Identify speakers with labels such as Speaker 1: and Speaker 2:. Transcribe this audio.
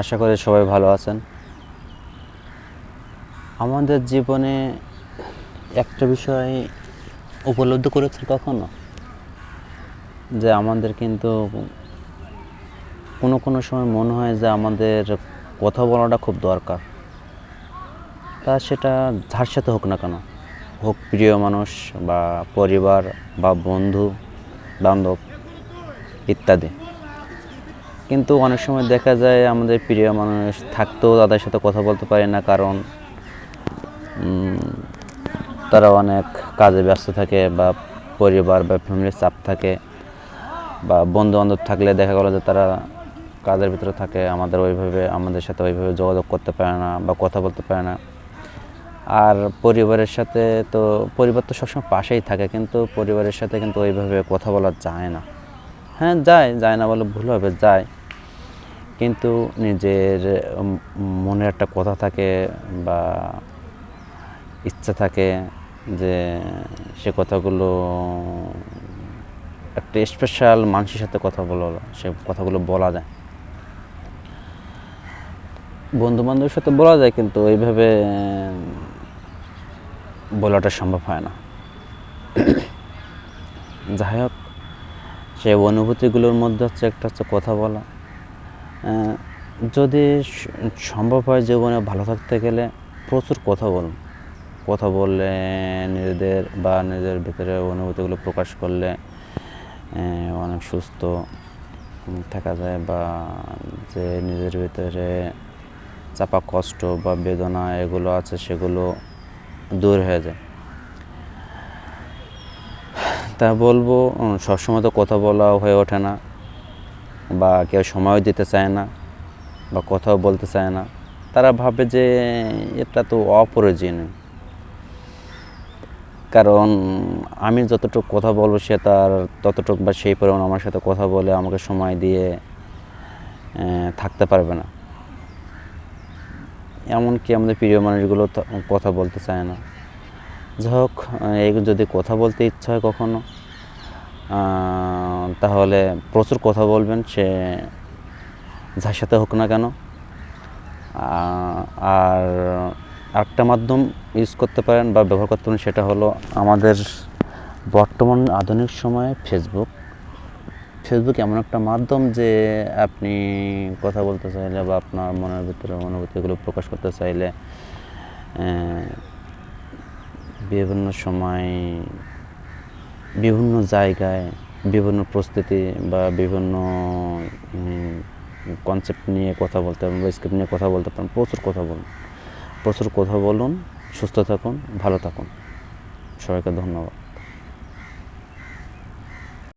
Speaker 1: আশা করি সবাই ভালো আছেন। আমাদের জীবনে একটা বিষয় উপলব্ধি করেছেন কখনো? যে আমাদের কিন্তু কোনো কোনো সময় মনে হয় যে আমাদের কথা বলাটা খুব দরকার। তা সেটা যার সাথে হোক না কেন, হোক প্রিয় মানুষ বা পরিবার বা বন্ধু, বান্ধব ইত্যাদি। কিন্তু অনেক সময় দেখা যায় আমাদের প্রিয় মানুষ থাকতেও তাদের সাথে কথা বলতে পারি না, কারণ তারা অনেক কাজে ব্যস্ত থাকে বা পরিবার বা ফ্যামিলির চাপ থাকে বা বন্ধু বান্ধব থাকলে দেখা গেলো যে তারা কাজের ভিতরে থাকে, আমাদের ওইভাবে, আমাদের সাথে ওইভাবে যোগাযোগ করতে পারে না বা কথা বলতে পারে না। আর পরিবারের সাথে তো, পরিবার তো সবসময় পাশেই থাকে, কিন্তু পরিবারের সাথে কিন্তু ওইভাবে কথা বলা যায় না। হ্যাঁ যায় যায় না বলে ভুল হবে, যায়। কিন্তু নিজের মনে একটা কথা থাকে বা ইচ্ছা থাকে যে সে কথাগুলো, একটা স্পেশাল মানুষের সাথে কথা বলা, সে কথাগুলো বলা যায়। বন্ধু বান্ধবের সাথে বলা যায়, কিন্তু ওইভাবে বলাটা সম্ভব হয় না। যাই হোক সেই অনুভূতিগুলোর মধ্যে হচ্ছে, একটা হচ্ছে কথা বলা। যদি সম্ভব হয় জীবনে ভালো থাকতে গেলে প্রচুর কথা বলুন। কথা বললে নিজেদের বা নিজের ভিতরে অনুভূতিগুলো প্রকাশ করলে অনেক সুস্থ থাকা যায় বা যে নিজের ভিতরে চাপা কষ্ট বা বেদনা এগুলো আছে সেগুলো দূর হয়ে যায়। তা বলব সবসময় তো কথা বলা হয়ে ওঠে না। বা কেউ সময় দিতে চায় না বা কথাও বলতে চায় না, তারা ভাবে যে এটা তো অপ্রয়োজনীয়। কারণ আমি যতটুকু কথা বলব সে তার ততটুকু বা সেই পরিমাণ আমার সাথে কথা বলে আমাকে সময় দিয়ে থাকতে পারবে না। এমনকি আমাদের প্রিয় মানুষগুলো কথা বলতে চায় না। যাই হোক যদি কথা বলতে ইচ্ছা হয় কখনো তাহলে প্রচুর কথা বলবেন, সে যার সাথে হোক না কেন। আর আরেকটা মাধ্যম ইউজ করতে পারেন বা ব্যবহার করতে পারেন, সেটা হলো আমাদের বর্তমান আধুনিক সময়ে ফেসবুক ফেসবুক এমন একটা মাধ্যম যে আপনি কথা বলতে চাইলে বা আপনার মনের ভিতরে অনুভূতিগুলো প্রকাশ করতে চাইলে বিভিন্ন সময় বিভিন্ন জায়গায় বিভিন্ন প্রস্তুতি বা বিভিন্ন কনসেপ্ট নিয়ে কথা বলতে পারেন বা স্ক্রিপ্ট নিয়ে কথা বলতে পারেন প্রচুর কথা বলুন। প্রচুর কথা বলুন, সুস্থ থাকুন, ভালো থাকুন। সবাইকে ধন্যবাদ।